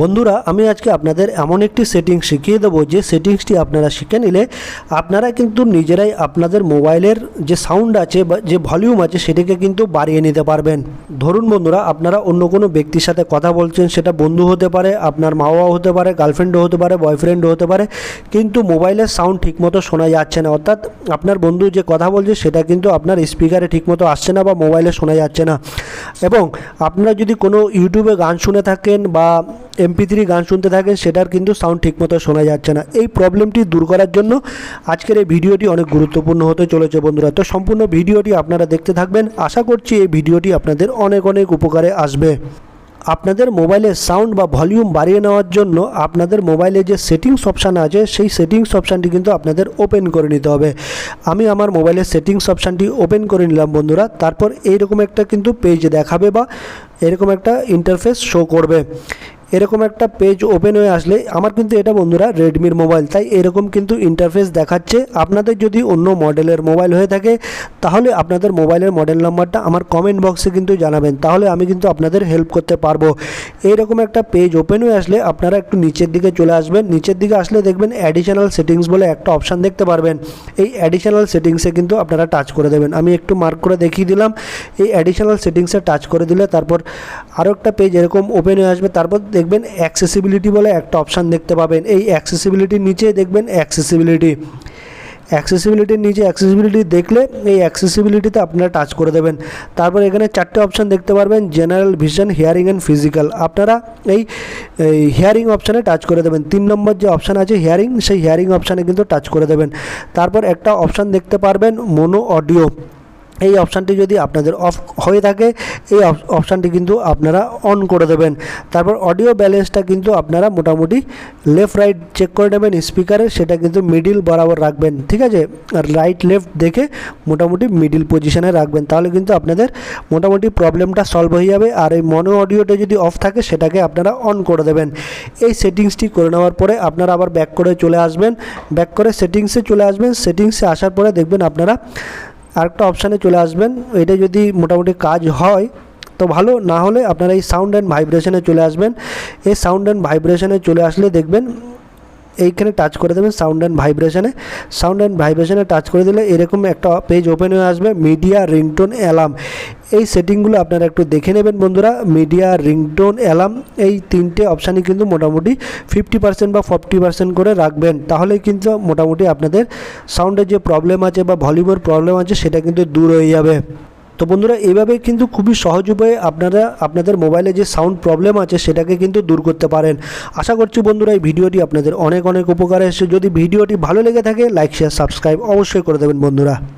বন্ধুরা, আমি আজকে আপনাদের এমন একটি সেটিংস শিখিয়ে দেবো, যে সেটিংসটি আপনারা শিখে নিলে আপনারা কিন্তু নিজেরাই আপনাদের মোবাইলের যে সাউন্ড আছে বা যে ভলিউম আছে, সেটাকে কিন্তু বাড়িয়ে নিতে পারবেন। ধরুন বন্ধুরা, আপনারা অন্য কোনো ব্যক্তির সাথে কথা বলছেন, সেটা বন্ধু হতে পারে, আপনার মা বাবা হতে পারে গার্লফ্রেন্ডও হতে পারে বয়ফ্রেন্ডও হতে পারে, কিন্তু মোবাইলের সাউন্ড ঠিকমতো শোনা যাচ্ছে না। অর্থাৎ আপনার বন্ধু যে কথা বলছে, সেটা কিন্তু আপনার স্পিকারে ঠিকমতো আসছে না বা মোবাইলে শোনা যাচ্ছে না। এবং আপনারা যদি কোনো ইউটিউবে গান শুনে থাকেন বা এমপি থ্রি গান শুনতে থাকেন সেটার কিন্তু সাউন্ড ঠিকমতো শোনা যাচ্ছে না। এই প্রবলেমটি দূর করার জন্য আজকের এই ভিডিওটি অনেক গুরুত্বপূর্ণ হতে চলেছে বন্ধুরা। তো সম্পূর্ণ ভিডিওটি আপনারা দেখতে থাকবেন। আশা করছি এই ভিডিওটি আপনাদের অনেক অনেক উপকারে আসবে। আপনাদের মোবাইলের সাউন্ড বা ভলিউম বাড়িয়ে নেওয়ার জন্য আপনাদের মোবাইলে যে সেটিংস অপশান আছে, সেই সেটিংস অপশানটি কিন্তু আপনাদের ওপেন করে নিতে হবে। আমি আমার মোবাইলের সেটিংস অপশানটি ওপেন করে নিলাম বন্ধুরা। তারপর এইরকম একটা কিন্তু পেজ দেখাবে বা এরকম একটা ইন্টারফেস শো করবে। এরকম একটা পেজ ওপেন হয়ে আসলে আমার কিন্তু এটা বন্ধুরা রেডমির মোবাইল তাই এরকম কিন্তু ইন্টারফেস দেখাচ্ছে। আপনাদের যদি অন্য মডেলের মোবাইল হয়ে থাকে, তাহলে আপনাদের মোবাইলের মডেল নাম্বারটা আমার কমেন্ট বক্সে কিন্তু জানাবেন। তাহলে আমি কিন্তু আপনাদের হেল্প করতে পারব। এইরকম একটা পেজ ওপেন হয়ে আসলে আপনারা একটু নিচের দিকে চলে আসবেন। নিচের দিকে আসলে দেখবেন অ্যাডিশনাল সেটিংস বলে একটা অপশান দেখতে পারবেন। এই অ্যাডিশনাল সেটিংসে কিন্তু আপনারা টাচ করে দেবেন। আমি একটু মার্ক করে দেখিয়ে দিলাম। এই অ্যাডিশনাল সেটিংসে টাচ করে দিলে তারপর আরও একটা পেজ এরকম ওপেন হয়ে আসবে। তারপর দেখবেন অ্যাক্সেসিবিলিটি বলে একটা অপশান দেখতে পাবেন। এই অ্যাক্সেসিবিলিটির নিচে দেখবেন অ্যাক্সেসিবিলিটি অ্যাক্সেসিবিলিটির নিচে অ্যাক্সেসিবিলিটি দেখলে এই অ্যাক্সেসিবিলিটিতে আপনারা টাচ করে দেবেন। তারপর এখানে চারটে অপশান দেখতে পারবেন general vision hearing and physical আপনারা এই হিয়ারিং অপশানে টাচ করে দেবেন। তিন নম্বর যে অপশান আছে হিয়ারিং সেই হিয়ারিং অপশানে কিন্তু টাচ করে দেবেন। তারপর একটা অপশান দেখতে পারবেন মোনো অডিও এই অপশানটি যদি আপনাদের অফ হয়ে থাকে, এই অপশানটি কিন্তু আপনারা অন করে দেবেন। তারপর অডিও ব্যালেন্সটা কিন্তু আপনারা মোটামুটি লেফট রাইট চেক করে নেবেন স্পিকারে সেটা কিন্তু মিডিল বরাবর রাখবেন, ঠিক আছে? আর রাইট লেফট দেখে মোটামুটি মিডিল পজিশনে রাখবেন, তাহলে কিন্তু আপনাদের মোটামুটি প্রবলেমটা সলভ হয়ে যাবে। আর এই মনো অডিওটা যদি অফ থাকে, সেটাকে আপনারা অন করে দেবেন। এই সেটিংসটি করে নেওয়ার পরে আপনারা আবার ব্যাক করে চলে আসবেন। ব্যাক করে সেটিংসে চলে আসবেন। সেটিংসে আসার পরে দেখবেন আপনারা আরেকটা অপশানে চলে আসবেন। এটা যদি মোটামুটি কাজ হয়, তো ভালো। না হলে আপনারা এই সাউন্ড অ্যান্ড ভাইব্রেশনে চলে আসবেন। এই সাউন্ড অ্যান্ড ভাইব্রেশনে চলে আসলে দেখবেন এইখানে টাচ করে দেবেন সাউন্ড অ্যান্ড ভাইব্রেশনে সাউন্ড অ্যান্ড ভাইব্রেশনে টাচ করে দিলে এরকম একটা পেজ ওপেন হয়ে আসবে মিডিয়া রিংটোন অ্যালার্ম এই সেটিংগুলো আপনারা একটু দেখে নেবেন বন্ধুরা মিডিয়া রিংটোন অ্যালার্ম এই তিনটে অপশানই কিন্তু মোটামুটি ফিফটি পার্সেন্ট বা ফর্টি পার্সেন্ট করে রাখবেন। তাহলে কিন্তু মোটামুটি আপনাদের সাউন্ডের যে প্রবলেম আছে বা ভলিউমের প্রবলেম আছে, সেটা কিন্তু দূর হয়ে যাবে। তো বন্ধুরা এইভাবে কিন্তু খুবই সহজ উপায়ে আপনারা আপনাদের মোবাইলে যে সাউন্ড প্রবলেম আছে সেটাকে কিন্তু দূর করতে পারেন। আশা করছি বন্ধুরা, এই ভিডিওটি আপনাদের অনেক অনেক উপকারে এসেছে। যদি ভিডিওটি ভালো লেগে থাকে লাইক শেয়ার সাবস্ক্রাইব অবশ্যই করে দেবেন বন্ধুরা।